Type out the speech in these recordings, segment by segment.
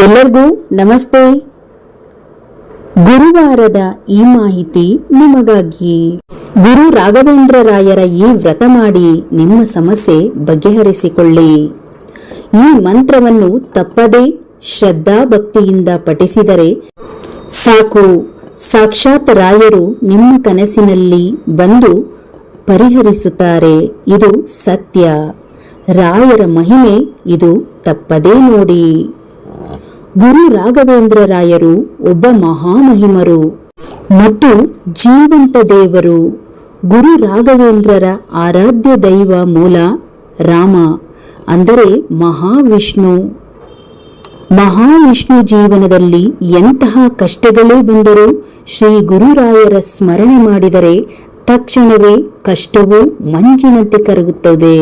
ಎಲ್ಲರಿಗೂ ನಮಸ್ತೆ. ಗುರುವಾರದ ಈ ಮಾಹಿತಿ ನಿಮಗಾಗಿ ಗುರು ರಾಘವೇಂದ್ರ ರಾಯರ ಈ ವ್ರತ ಮಾಡಿ ನಿಮ್ಮ ಸಮಸ್ಯೆ ಬಗೆಹರಿಸಿಕೊಳ್ಳಿ. ಈ ಮಂತ್ರವನ್ನು ತಪ್ಪದೇ ಶ್ರದ್ಧಾ ಭಕ್ತಿಯಿಂದ ಪಠಿಸಿದರೆ ಸಾಕು. ಸಾಕ್ಷಾತ್ ರಾಯರು ನಿಮ್ಮ ಕನಸಿನಲ್ಲಿ ಬಂದು ಪರಿಹರಿಸುತ್ತಾರೆ. ಇದು ಸತ್ಯ. ರಾಯರ ಮಹಿಮೆ ಇದು ತಪ್ಪದೇ ನೋಡಿ. ಗುರು ರಾಘವೇಂದ್ರ ರಾಯರು ಒಬ್ಬ ಮಹಾಮಹಿಮರು ಮತ್ತು ಜೀವಂತ ದೇವರು. ಗುರು ರಾಘವೇಂದ್ರರ ಆರಾಧ್ಯ ದೈವ ಮೂಲ ರಾಮ, ಅಂದರೆ ಮಹಾವಿಷ್ಣು. ಮಹಾವಿಷ್ಣು ಜೀವನದಲ್ಲಿ ಎಂತಹ ಕಷ್ಟಗಳೇ ಬಂದರೂ ಶ್ರೀ ಗುರುರಾಯರ ಸ್ಮರಣೆ ಮಾಡಿದರೆ ತಕ್ಷಣವೇ ಕಷ್ಟವು ಮಂಜಿನಂತೆ ಕರಗುತ್ತದೆ.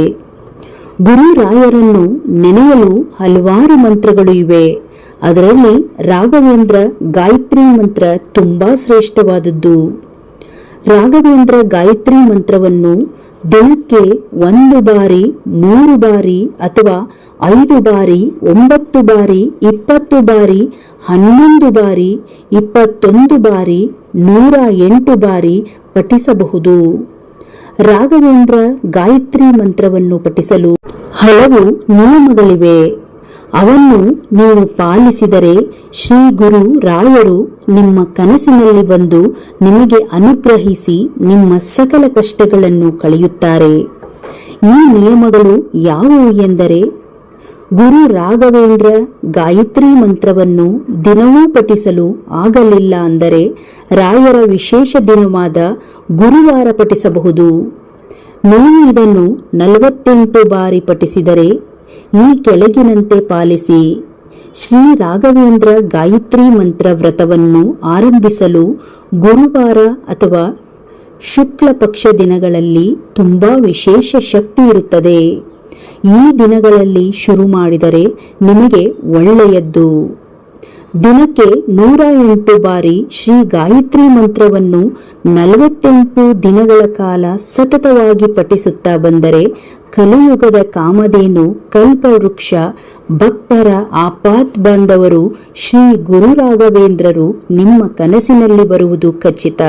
ಗುರುರಾಯರನ್ನು ನೆನೆಯಲು ಹಲವಾರು ಮಂತ್ರಗಳು ಇವೆ. ಅದರಲ್ಲಿ ರಾಘವೇಂದ್ರ ಗಾಯತ್ರಿ ಮಂತ್ರ ತುಂಬಾ ಶ್ರೇಷ್ಠವಾದದ್ದು. ರಾಘವೇಂದ್ರ ಗಾಯತ್ರಿ ಮಂತ್ರವನ್ನು ದಿನಕ್ಕೆ ಒಂದು ಬಾರಿ, ಮೂರು ಬಾರಿ ಅಥವಾ ಐದು ಬಾರಿ, ಒಂಬತ್ತು ಬಾರಿ, ಇಪ್ಪತ್ತು ಬಾರಿ, ಹನ್ನೊಂದು ಬಾರಿ, ಇಪ್ಪತ್ತೊಂದು ಬಾರಿ, ನೂರ ಎಂಟು ಬಾರಿ ಪಠಿಸಬಹುದು. ರಾಘವೇಂದ್ರ ಗಾಯತ್ರಿ ಮಂತ್ರವನ್ನು ಪಠಿಸಲು ಹಲವು ನಿಯಮಗಳಿವೆ. ಅವನ್ನು ನೀವು ಪಾಲಿಸಿದರೆ ಶ್ರೀ ಗುರು ರಾಯರು ನಿಮ್ಮ ಕನಸಿನಲ್ಲಿ ಬಂದು ನಿಮಗೆ ಅನುಗ್ರಹಿಸಿ ನಿಮ್ಮ ಸಕಲ ಕಷ್ಟಗಳನ್ನು ಕಳೆಯುತ್ತಾರೆ. ಈ ನಿಯಮಗಳು ಯಾವುವು ಎಂದರೆ, ಗುರು ರಾಘವೇಂದ್ರ ಗಾಯತ್ರಿ ಮಂತ್ರವನ್ನು ದಿನವೂ ಪಠಿಸಲು ಆಗಲಿಲ್ಲ ಅಂದರೆ ರಾಯರ ವಿಶೇಷ ದಿನವಾದ ಗುರುವಾರ ಪಠಿಸಬಹುದು. ನೀವು ಇದನ್ನು ನಲವತ್ತೆಂಟು ಬಾರಿ ಪಠಿಸಿದರೆ ಈ ಕೆಳಗಿನಂತೆ ಪಾಲಿಸಿ. ಶ್ರೀ ರಾಘವೇಂದ್ರ ಗಾಯತ್ರಿ ಮಂತ್ರ ವ್ರತವನ್ನು ಆರಂಭಿಸಲು ಗುರುವಾರ ಅಥವಾ ಶುಕ್ಲ ಪಕ್ಷ ದಿನಗಳಲ್ಲಿ ತುಂಬಾ ವಿಶೇಷ ಶಕ್ತಿ ಇರುತ್ತದೆ. ಈ ದಿನಗಳಲ್ಲಿ ಶುರು ಮಾಡಿದರೆ ನಿಮಗೆ ಒಳ್ಳೆಯದ್ದು. ದಿನಕ್ಕೆ ನೂರ ಎಂಟು ಬಾರಿ ಶ್ರೀ ಗಾಯತ್ರಿ ಮಂತ್ರವನ್ನು ನಲವತ್ತೆಂಟು ದಿನಗಳ ಕಾಲ ಸತತವಾಗಿ ಪಠಿಸುತ್ತಾ ಬಂದರೆ ಕಲಿಯುಗದ ಕಾಮಧೇನು, ಕಲ್ಪವೃಕ್ಷ, ಭಕ್ತರ ಆಪಾತ್ ಬಾಂಧವರು, ಶ್ರೀ ಗುರು ರಾಘವೇಂದ್ರರು ನಿಮ್ಮ ಕನಸಿನಲ್ಲಿ ಬರುವುದು ಖಚಿತ.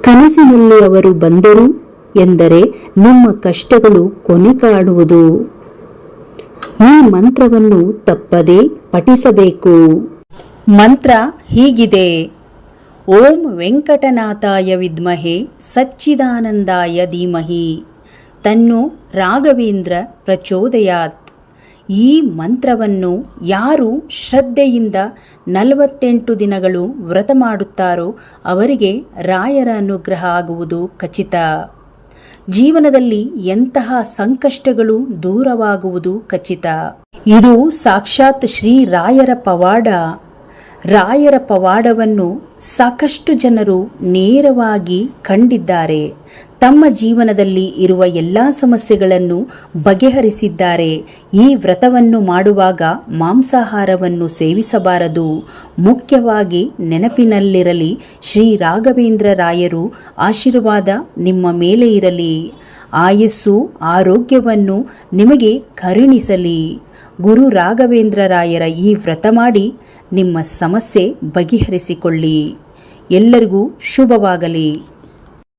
ಕನಸಿನಲ್ಲಿ ಅವರು ಬಂದರು ಎಂದರೆ ನಿಮ್ಮ ಕಷ್ಟಗಳು ಕೊನೆ ಕಾಣುವುದು ಈ ಮಂತ್ರವನ್ನು ತಪ್ಪದೆ ಪಠಿಸಬೇಕು. ಮಂತ್ರ ಹೀಗಿದೆ. ಓಂ ವೆಂಕಟನಾಥಾಯ ವಿದ್ಮಹೆ ಸಚ್ಚಿದಾನಂದಾಯ ಧೀಮಹಿ. ತನ್ನು ರಾಘವೇಂದ್ರ ಪ್ರಚೋದಯಾತ್. ಈ ಮಂತ್ರವನ್ನು ಯಾರು ಶ್ರದ್ಧೆಯಿಂದ ನಲವತ್ತೆಂಟು ದಿನಗಳು ವ್ರತ ಮಾಡುತ್ತಾರೋ ಅವರಿಗೆ ರಾಯರ ಅನುಗ್ರಹ ಆಗುವುದು ಖಚಿತ. ಜೀವನದಲ್ಲಿ ಎಂತಹ ಸಂಕಷ್ಟಗಳು ದೂರವಾಗುವುದು ಖಚಿತ. ಇದು ಸಾಕ್ಷಾತ್ ಶ್ರೀ ರಾಯರ ಪವಾಡ. ರಾಯರ ಪವಾಡವನ್ನು ಸಾಕಷ್ಟು ಜನರು ನೇರವಾಗಿ ಕಂಡಿದ್ದಾರೆ. ತಮ್ಮ ಜೀವನದಲ್ಲಿ ಇರುವ ಎಲ್ಲ ಸಮಸ್ಯೆಗಳನ್ನು ಬಗೆಹರಿಸಿದ್ದಾರೆ. ಈ ವ್ರತವನ್ನು ಮಾಡುವಾಗ ಮಾಂಸಾಹಾರವನ್ನು ಸೇವಿಸಬಾರದು. ಮುಖ್ಯವಾಗಿ ನೆನಪಿನಲ್ಲಿರಲಿ, ಶ್ರೀ ರಾಘವೇಂದ್ರ ರಾಯರು ಆಶೀರ್ವಾದ ನಿಮ್ಮ ಮೇಲೆ ಇರಲಿ. ಆಯಸ್ಸು, ಆರೋಗ್ಯವನ್ನು ನಿಮಗೆ ಕರುಣಿಸಲಿ. ಗುರು ರಾಘವೇಂದ್ರ ರಾಯರ ಈ ವ್ರತ ಮಾಡಿ ನಿಮ್ಮ ಸಮಸ್ಯೆ ಬಗೆಹರಿಸಿಕೊಳ್ಳಿ. ಎಲ್ಲರಿಗೂ ಶುಭವಾಗಲಿ.